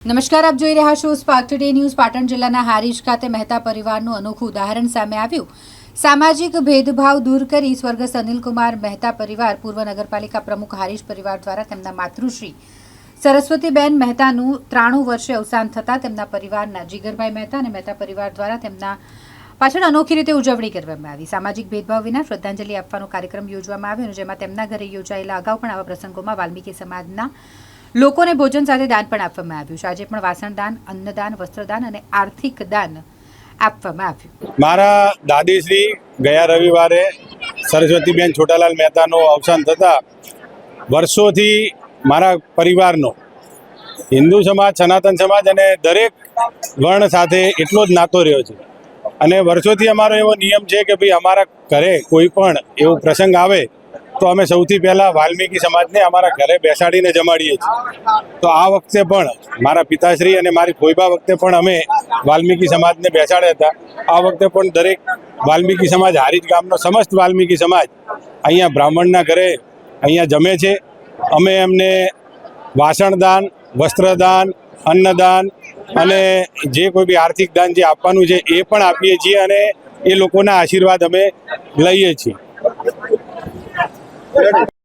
નમસ્કાર, આપ જોઈ રહ્યા છો સ્પાર્ક ટુડે ન્યૂઝ પાટણ જિલ્લાના હારીજ ખાતે મહેતા પરિવારનું અનોખું ઉદાહરણ સામે આવ્યું. સામાજિક ભેદભાવ દૂર કરી સ્વર્ગસ્થ અનિલકુમાર મહેતા પરિવાર પૂર્વ નગરપાલિકા પ્રમુખ હારીજ પરિવાર દ્વારા તેમના માતૃશ્રી સરસ્વતીબેન મહેતાનું ત્રાણું વર્ષે અવસાન થતાં તેમના પરિવારના જીગરભાઈ મહેતા અને મહેતા પરિવાર દ્વારા તેમના પાછળ અનોખી રીતે ઉજવણી કરવામાં આવી. સામાજિક ભેદભાવ વિના શ્રદ્ધાંજલિ આપવાનો કાર્યક્રમ યોજવામાં આવ્યો જેમાં તેમના ઘરે યોજાયેલા અગાઉ પણ આવા પ્રસંગોમાં વાલ્મીકી સમાજના લોકોને ભોજન સાથે દાન પણ આપવામાં આવ્યું છે. આજે પણ વાસણ દાન અન્નદાન, વસ્ત્રદાન અને આર્થિક દાન આપવામાં આવ્યું. મારા દાદીશ્રી ગયા રવિવારે સરસ્વતીબેન છોટાલાલ મહેતાનો અવસાન થતાં વર્ષોથી મારા પરિવારનો હિન્દુ સમાજ, સનાતન સમાજ અને દરેક વર્ણ સાથે એટલો જ નાતો રહ્યો છે. અને વર્ષોથી અમારો એવો નિયમ છે કે ભાઈ અમારા ઘરે કોઈ પણ એવો પ્રસંગ આવે તો અમે સૌથી પહેલાં વાલ્મીકી સમાજને અમારા ઘરે બેસાડીને જમાડીએ છીએ. તો આ વખતે પણ મારા પિતાશ્રી અને મારી ફોઈબા વખતે પણ અમે વાલ્મીકી સમાજને બેસાડ્યા હતા. આ વખતે પણ દરેક વાલ્મીકી સમાજ, હારીજ ગામનો સમસ્ત વાલ્મીકી સમાજ અહીંયા બ્રાહ્મણના ઘરે અહીંયા જમે છે. અમે એમને વાસણદાન વસ્ત્રદાન અન્નદાન અને જે કોઈ બી આર્થિક દાન જે આપવાનું છે એ પણ આપીએ છીએ અને એ લોકોના આશીર્વાદ અમે લઈએ છીએ. Whatever.